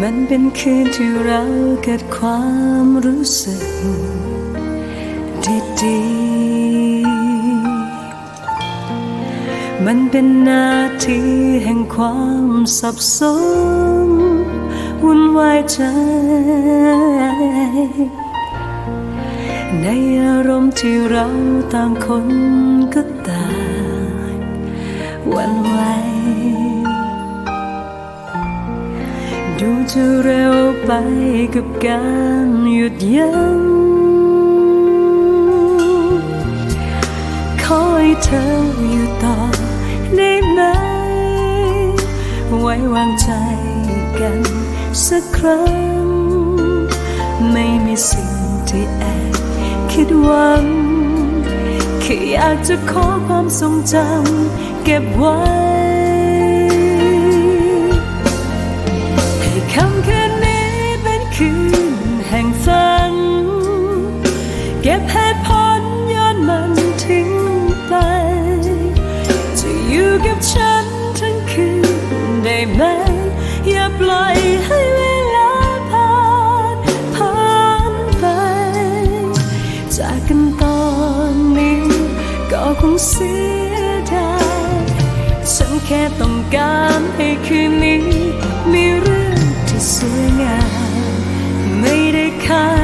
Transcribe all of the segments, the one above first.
มันเป็นคืนที่เราเกิดความรู้สึกดีๆมันเป็นนาทีแห่งความสับสนวุ่นวายใจ ในอารมณ์ที่เราต่างคนก็ต่างวันไหว ดูจะเร็วไปกับการหยุดยั้งขอให้เธออยู่ต่อได้ไหม ไว้วางใจกันสักครั้ง ไม่มีสิ่งที่แอบคิดหวังแค่อยากจะขอความทรงจำเก็บไว้ ไหม อย่าปล่อยให้เวลาผ่านผ่านไป จากกันตอนนี้ ก็คงเสียดายฉันแค่ต้องการให้คืนนี้ มีเรื่องที่สวยงามไม่ได้คาด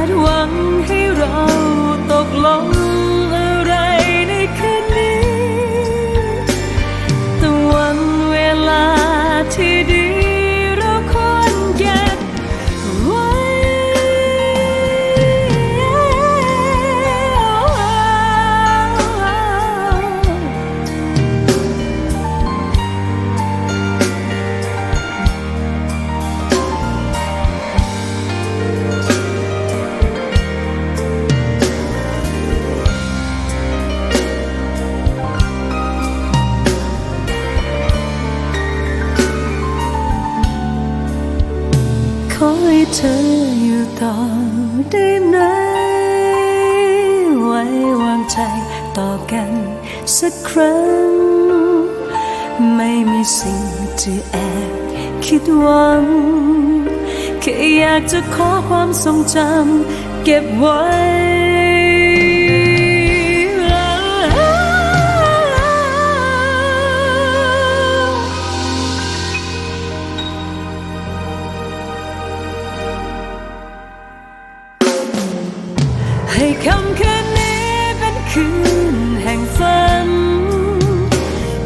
เธออยู่ต่อได้ไหมไว้วางใจต่อกันสักครั้ง ไม่มีสิ่งที่แอบคิดหวังแค่อยากจะขอความทรงจำเก็บไว้ คืนนี้เป็นคืนแห่งฝัน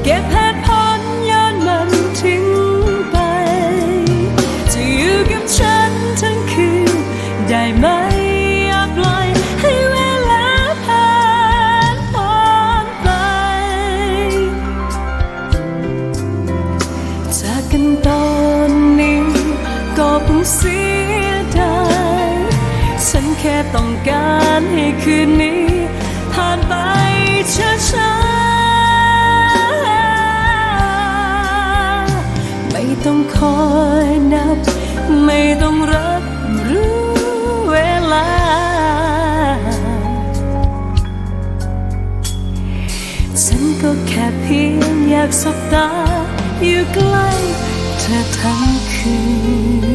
เก็บเหตุผลย้อนมันทิ้งไป จะอยู่กับฉันทั้งคืนได้ไหมอย่าปล่อยให้เวลาผ่านผ่านไป จากกันตอนนี้ก็เพิ่งเสีย ต้องการให้คืนนี้ ผ่านไปช้าๆ ไม่ต้องคอยนับ ไม่ต้องรับรู้เวลา ฉันก็แค่เพียงอยากสบตา อยู่ใกล้เธอทั้งคืน